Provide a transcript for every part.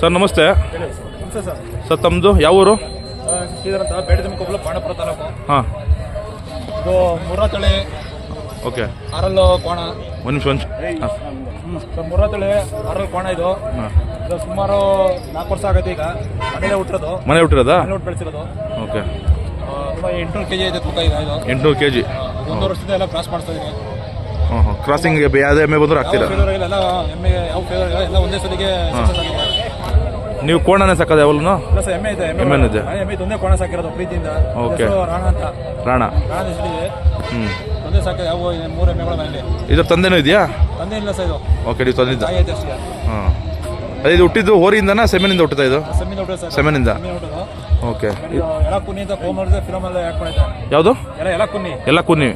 Sir ನಮಸ್ತೆ. Sir. Sir ತಮ್ಮದು ಯಾವ ಊರು? ಶ್ರೀಧರ್ ಅಂತ ಬೇಡದ ಕೊಪ್ಪಳ ಪಾಂಡಪುರ ತಾಲೂಕು. ಹಾಂ. ಇದು ಮುರ್ರಾ ತಳಿ ಓಕೆ. ಆರಲ್ಲು ಕೋಣ. ಒಂದು ನಿಮಿಷ ಒಂದು ಹಾಂ. ಇದು ಮುರ್ರಾ ತಳಿ ಆರಲ್ ಕೋಣ ಇದು. ಹಾಂ. ಇದು ಸುಮಾರು ನಾಲ್ಕು ವರ್ಷ ಆಗೈತೆ ಈಗ. ಮನೇಲೆ ಹುಟ್ಟಿರೋದು. ಮನೆ ಹುಟ್ಟಿರೋದಾ? ಮನೆ ಹುಟ್ಟು ಬೆಳೆಸಿರೋದು ಓಕೆ ಎಂಟುನೂರು ಕೆ ಜಿ ಇದೆ ತೂಕ ಈಗ ಇದು. ಎಂಟುನೂರು ಕೆ ಜಿ ಒಂದು ವರ್ಷದಿಂದ ಎಲ್ಲ ಕ್ರಾಸ್ ಮಾಡ್ತಾ ಇದೀನಿ. ಹಾಂ ಹಾಂ. ಕ್ರಾಸಿಂಗ್ ಯಾವುದೇ ಎಮ್ಮೆ ಬಂದರೂ ಆಗ್ತಿಲ್ಲ. ಹಾಕ್ತೀರಾ ಎಲ್ಲ ಎಮ್ಮೆ ಯಾವ ಎಲ್ಲ ಒಂದೇ ಸಲಿಗೆ. ನೀವು ಕೋಣನೇ ಸಾಕೋದು ಯಾವಲ್ಲೂ ಸರ್ ಎಮ್ಮೆ ಇದೆ ಎಮ್ಮೆ ಇದೆ. ಎಮ್ಮೆ ಒಂದೇ ಕೋಣ ಸಾಕಿರೋದು ಪ್ರೀತಿಯಿಂದ. ಓಕೆ. ರಾಣ ಅಂತ. ರಾಣ. ರಾಣ ಹೆಸರಿದೆ ಹ್ಞೂ ಒಂದೇ ಸಾಕಿದೆ ಯಾವ ಮೂರು ಎಮ್ಮೆಗಳ ಮೇಲೆ ಇದ್ರ ತಂದೆನೂ ಇದೆಯಾ? ತಂದೆ ಇಲ್ಲ ಸರ್ ಇದು. ಓಕೆ ನೀವು ತಂದಿದ್ದ. ಹಾಂ. ಅದೇ ಇದು ಹುಟ್ಟಿದ್ದು ಹೋರಿಯಿಂದನಾ ಸೆಮೆನಿಂದ ಹುಟ್ಟುತ್ತಾ ಇದು? ಸೆಮಿನಿಂದ ಓಕೆ. ಯಾವುದು? ಎಲ್ಲ ಕುನ್ನಿ.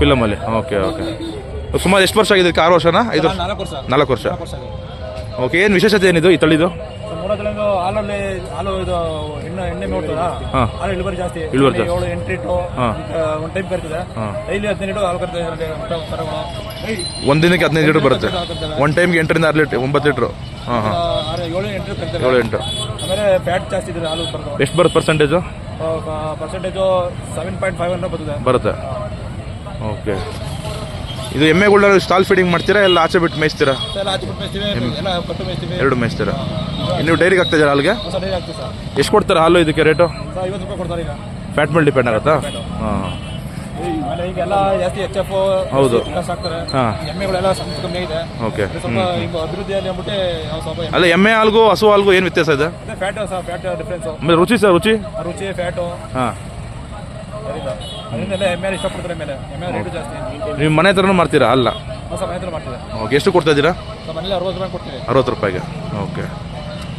ಫಿಲಮಲ್ಲಿ ಓಕೆ ಓಕೆ. ಸುಮಾರು ಎಷ್ಟು ವರ್ಷ ಆಗಿದೆ ಆರು ವರ್ಷನಾ? ಐದು ವರ್ಷ? ನಾಲ್ಕು ವರ್ಷ. ನಾಲ್ಕು ವರ್ಷ. ಓಕೆ ಏನು ವಿಶೇಷತೆ ಏನಿದು ಈ ತಳಿದು? ಹಾಲಲ್ಲಿ ಹಾಲು ಇದು ಎಣ್ಣೆ ಎಣ್ಣೆ ನೋಡ್ತದ ಹಾ. ಹಾಲು ಇಳುವರಿ ಜಾಸ್ತಿ. ಇಳುವರಿ ಜಾಸ್ತಿ. ಏಳು ಎಂಟು ಇಟ್ಟು. ಒಂದು ಟೈಮ್ ಕರ್ತದೆ ಡೈಲಿ ಹದಿನೈದು ಹಾಲು ಕರ್ತದೆ ಎರಡು ಅಂತ ಕರುಗಳು ಒಂದು ದಿನಕ್ಕೆ ಹದಿನೈದು ಲೀಟರ್ ಬರುತ್ತೆ. ಒಂದು ಟೈಮ್ಗೆ ಎಂಟರಿಂದ ಆರು ಲೀಟ್ರ್ ಒಂಬತ್ತು ಲೀಟ್ರು. ಹಾಂ ಆರು ಏಳು ಎಂಟು ಕರ್ತದೆ ಏಳು ಎಂಟು. ಆಮೇಲೆ ಫ್ಯಾಟ್ ಜಾಸ್ತಿ ಇದೆ ಹಾಲು ಕರೆದು ಎಷ್ಟು ಬರುತ್ತೆ percentage percentage seven point five ಅನ್ನೋ ಬರ್ತದೆ. ಬರುತ್ತೆ. ಓಕೆ ಇದು ಎಮ್ಮೆಗಳ ಸ್ಟಾಲ್ ಫೀಡಿಂಗ್ ಮಾಡ್ತೀರಾ ಎಲ್ಲ ಆಚೆ ಬಿಟ್ಟು ಮೇಯಿಸ್ತೀರಾ? ಎರಡು ಮೇಯಿಸ್ತೀರಾ? ನೀವು ಡೈರಿಗೆ ಹಾಕ್ತಾ ಇದ್ದೀರಾ ಹಾಲಿಗೆ? ಎಷ್ಟು ಕೊಡ್ತಾರೆ ಹಾಲು ಇದಕ್ಕೆ ರೇಟು? ಸರ್ ಐವತ್ತು ರೂಪಾಯಿ ಕೊಡ್ತಾರೆ ಈಗ. ಫ್ಯಾಟ್ ಮೇಲೆ ಡಿಪೆಂಡ್ ಆಗುತ್ತಾ ಹಾಂ. ಹೌದು. ಓಕೆ ಅಲ್ಲ ಎಮ್ಮೆ ಹಾಲ್ಗೂ ಹಸು ಹಾಲ್ಗೂ ಏನು ವ್ಯತ್ಯಾಸ ಇದೆ? ರುಚಿ ಸರ್ ರುಚಿ? ರುಚಿ ಫ್ಯಾಟು ಹಾಂ. ಇಷ್ಟಪಡ್ತಾರೆ ರೇಟು ಜಾಸ್ತಿ. ನೀವು ಮನೆ ಹತ್ರನೂ ಮಾಡ್ತೀರಾ? ಅಲ್ಲ. ಹೊಸ ಮನೆ ಹತ್ರ ಮಾಡ್ತೀವಿ. ಓಕೆ ಎಷ್ಟು ಕೊಡ್ತಾ ಇದ್ದೀರಾ? ಮನೇಲಿ ಅರವತ್ತು ರೂಪಾಯಿ ಕೊಡ್ತೀವಿ ಅರವತ್ತು ರೂಪಾಯಿಗೆ. ಓಕೆ.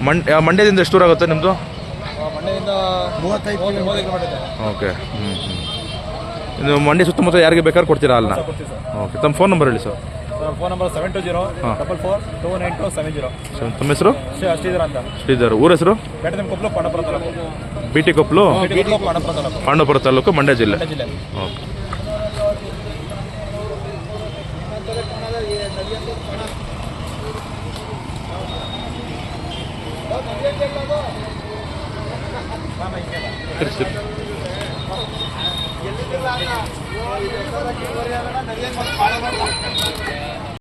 ಮಂಡ್ ಮಂಡ್ಯದಿಂದ ಎಷ್ಟು ದೂರ ಆಗುತ್ತೆ ನಿಮ್ಮದು ಮಂಡ್ಯದಿಂದ ಮೂವತ್ತೈದು ಕಿಲೋಮೀಟರ್. ಓಕೆ ಹ್ಞೂ ಹ್ಞೂ ಇದು ಮಂಡ್ಯ ಸುತ್ತಮುತ್ತ ಯಾರಿಗೆ ಬೇಕಾದ್ರೂ ಕೊಡ್ತೀರಾ ಅಲ್ಲ? ಸರ್ ಓಕೆ ತಮ್ಮ ಫೋನ್ ನಂಬರ್ ಹೇಳಿ sir. Phone number seven two zero double four two nine two seven zero. ತಮ್ಮ ಹೆಸರು? ಶ್ರೀ ಅಷ್ಟಿದ್ದೀರ ಅಂತ. ಶ್ರೀಧರ್ ಊರ ಹೆಸರು? ಬೇಟೆ ನಿಮ್ಮ Koppalu Pandapura taluk. B T Koppalu Pandapura taluk. Pandavapura taluk Mandya ಜಿಲ್ಲೆ. ಮಂಡ್ಯ ಜಿಲ್ಲೆ. ಓಕೆ ಸರಿ, ಇದೆ ಸರ್ ಕೇಳಿ ಬರಿಯಾಗಣ್ಣ ನಡೆಯಕ್ಕೆ ಬಾಳ ಬಾಳ